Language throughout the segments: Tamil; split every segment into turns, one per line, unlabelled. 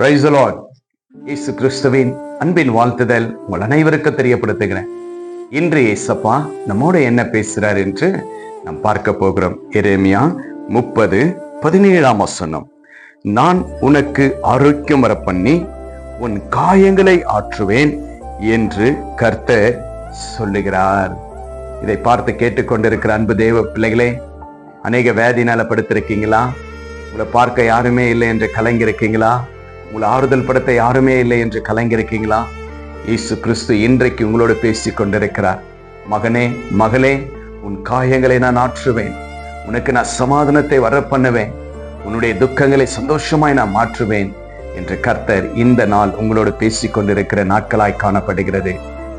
ரைஸ் இயேசு கிறிஸ்துவின் அன்பின் வாழ்த்துதல் உங்கள் அனைவருக்கும் தெரியப்படுத்துகிறேன். இன்று இயேசப்பா நம்மோட என்ன பேசுகிறார் என்று நாம் பார்க்க போகிறோம். எரேமியா முப்பது பதினேழாம் வசனம். நான் உனக்கு ஆரோக்கியம் வர பண்ணி உன் காயங்களை ஆற்றுவேன் என்று கர்த்தர் சொல்லுகிறார். இதை பார்த்து கேட்டுக்கொண்டிருக்கிற அன்பு தேவ பிள்ளைகளே அநேக வேதினால படுத்திருக்கீங்களா? உங்களை பார்க்க யாருமே இல்லை என்று கலங்கிருக்கீங்களா உங்களை ஆறுதல் படுத்த யாருமே இல்லை என்று கலங்கிருக்கீங்களா இயேசு கிறிஸ்து இன்றைக்கு உங்களோடு பேசி கொண்டிருக்கிறார். மகனே மகளே உன் காயங்களை நான் ஆற்றுவேன். உனக்கு நான் சமாதானத்தை வர பண்ணுவேன் உன்னுடைய துக்கங்களை சந்தோஷமாய் நான் மாற்றுவேன் என்று கர்த்தர் இந்த நாள் உங்களோடு பேசி கொண்டிருக்கிற நாட்களாய் காணப்படுகிறது.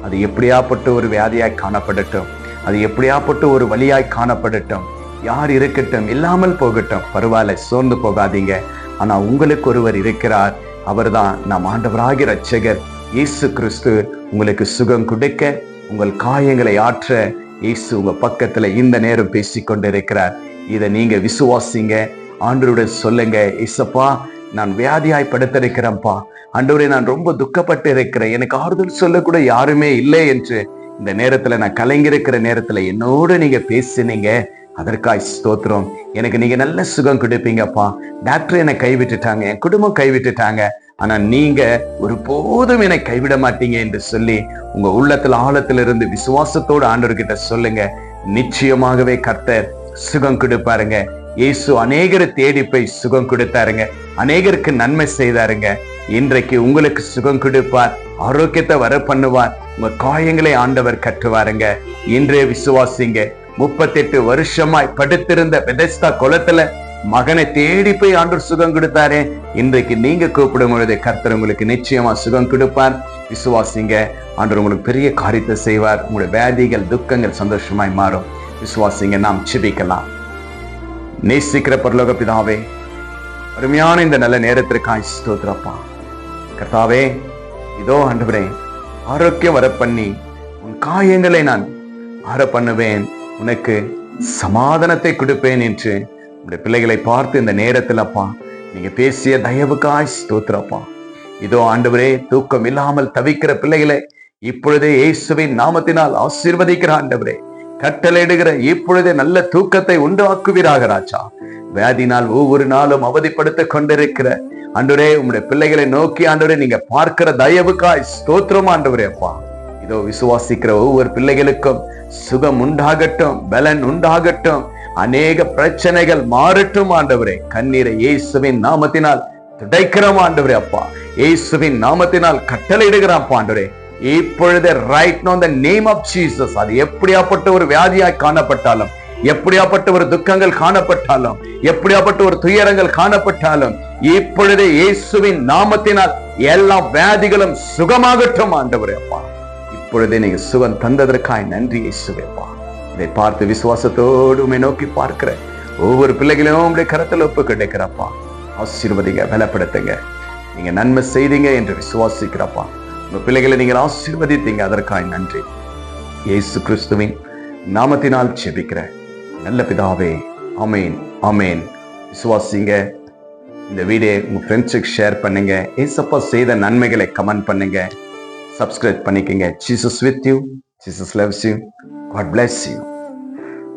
அது எப்படியாப்பட்ட ஒரு வியாதியாய் காணப்படட்டும். அது எப்படியாப்பட்ட ஒரு வழியாய் காணப்படட்டும். யார் இருக்கட்டும் இல்லாமல் போகட்டும். பரவாயில்ல சோர்ந்து போகாதீங்க. ஆனா உங்களுக்கு ஒருவர் இருக்கிறார். அவர்தான் நம் ஆண்டவராகிய ரட்சகர் இயேசு கிறிஸ்து உங்களுக்கு சுகம் கொடுக்க உங்கள் காயங்களை ஆற்ற இயேசு உங்க பக்கத்துல இந்த நேரம் பேசிக் கொண்டிருக்கிறார் இதை நீங்க விசுவாசிங்க ஆண்டவருடன் சொல்லுங்க இசப்பா நான் வியாதியாய் படுத்திருக்கிறேன்ப்பா ஆண்டவரே நான் ரொம்ப துக்கப்பட்டு இருக்கிறேன் எனக்கு ஆறுதல் சொல்லக்கூட யாருமே இல்லை என்று இந்த நேரத்துல நான் கலங்கிருக்கிற நேரத்துல என்னோட நீங்க பேசினீங்க. அதற்காய் ஸ்தோத்திரம். எனக்கு நீங்க நல்ல சுகம் கொடுப்பீங்கப்பா. டாக்டர் என்னை கைவிட்டுட்டாங்க. என் குடும்பம் கைவிட்டுட்டாங்க. ஆனா நீங்க ஒரு போதும் என்னை கைவிட மாட்டீங்க என்று சொல்லி உங்க உள்ளத்துல ஆழத்துல இருந்து விசுவாசத்தோடு ஆண்டவர்கிட்ட சொல்லுங்க. நிச்சயமாகவே கர்த்தர் சுகம் கொடுப்பாருங்க. இயேசு அநேகரை தேடி போய் சுகம் கொடுத்தாருங்க. அநேகருக்கு நன்மை செய்தாருங்க. இன்றைக்கு உங்களுக்கு சுகம் கொடுப்பார். ஆரோக்கியத்தை வர பண்ணுவார் உங்க காயங்களை ஆண்டவர் கட்டுவாருங்க. இன்றைய விசுவாசிங்க. முப்பத்தெட்டு வருஷமாய் படுத்திருந்த பெதஸ்தா குளத்துல மகனை தேடி போய் ஆண்டவர் சுகம் கொடுத்தாரே. இன்றைக்கு நீங்க கூப்பிடும் பொழுது கர்த்தர் உங்களுக்கு நிச்சயமா சுகம் கொடுப்பார். விசுவாசிங்க ஆண்டவர் உங்களுக்கு பெரிய காரியத்தை செய்வார். உங்களுடைய வேதிகள் துக்கங்கள் சந்தோஷமாய் மாறும். விசுவாசிங்க நாம் சிபிக்கலாம் நேசிக்கிற பரலோக பிதாவே அருமையான இந்த நல்ல நேரத்திற்காய் ஸ்தோத்திரப்பா. கர்த்தாவே இதோ ஆண்டவரே ஆரோக்கியம் வர பண்ணி உன் காயங்களை நான் ஆற பண்ணுவேன் உனக்கு சமாதானத்தை கொடுப்பேன் என்று உடைய பிள்ளைகளை பார்த்து இந்த நேரத்தில் அப்பா நீங்க பேசிய தயவுக்காய் ஸ்தோத்திரப்பா இதோ ஆண்டவரே தூக்கம் இல்லாமல் தவிக்கிற பிள்ளைகளை இப்பொழுதே இயேசுவின் நாமத்தினால் ஆசீர்வதிக்கிற ஆண்டவரே கட்டளையிடுகிற இப்பொழுதே நல்ல தூக்கத்தை உண்டாக்குவீராக ராஜா. வியாதினால் ஒவ்வொரு நாளும் அவதிப்படுத்த கொண்டிருக்கிற அன்றுரே உங்களுடைய பிள்ளைகளை நோக்கி ஆண்டவரே நீங்க பார்க்கிற தயவுக்காய் ஸ்தோத்திரம் ஆண்டவரே அப்பா. இதோ விசுவாசிக்கிற ஒவ்வொரு பிள்ளைகளுக்கும் சுகம் உண்டாகட்டும் பலன் உண்டாகட்டும் அநேக பிரச்சனைகள் மாறட்டும் ஆண்டவரே. கண்ணீரை இயேசுவின் நாமத்தினால் துடைக்கிறோம் ஆண்டவரே அப்பா. இயேசுவின் நாமத்தினால் கட்டளையிடுகிறான் ஆண்டவரே. இப்பொழுது right now the name of Jesus அது எப்படியாப்பட்ட ஒரு வியாதியாய் காணப்பட்டாலும் எப்படியாப்பட்ட ஒரு துக்கங்கள் காணப்பட்டாலும் எப்படியாப்பட்ட ஒரு துயரங்கள் காணப்பட்டாலும் இப்பொழுது இயேசுவின் நாமத்தினால் எல்லா வியாதிகளும் சுகமாகட்டும் ஆண்டவரே அப்பா. இப்பொழுதே நீங்க சுகம் தந்ததற்காய் நன்றி இயேசுவேப்பா இதை பார்த்து விசுவாசத்தோடு உண்மை நோக்கி பார்க்கிற ஒவ்வொரு பிள்ளைகளையும் உங்களுடைய கரத்தில் ஒப்பு கிடைக்கிறப்பா ஆசீர்வதிங்க பலப்படுத்துங்க. நீங்க நன்மை செய்தீங்க என்று விசுவாசிக்கிறப்பா. உங்க பிள்ளைகளை நீங்கள் ஆசீர்வதித்தீங்க அதற்காய் நன்றி. இயேசு கிறிஸ்துவின் நாமத்தினால் செபிக்கிற நல்ல பிதாவே அமேன் அமேன் விசுவாசிங்க இந்த வீடியோ உங்க ஃப்ரெண்ட்ஸுக்கு ஷேர் பண்ணுங்க. ஏசப்பா செய்த நன்மைகளை கமெண்ட் பண்ணுங்க. சப்ஸ்கிரைப் பண்ணிக்கங்க Jesus with you Jesus loves you God bless you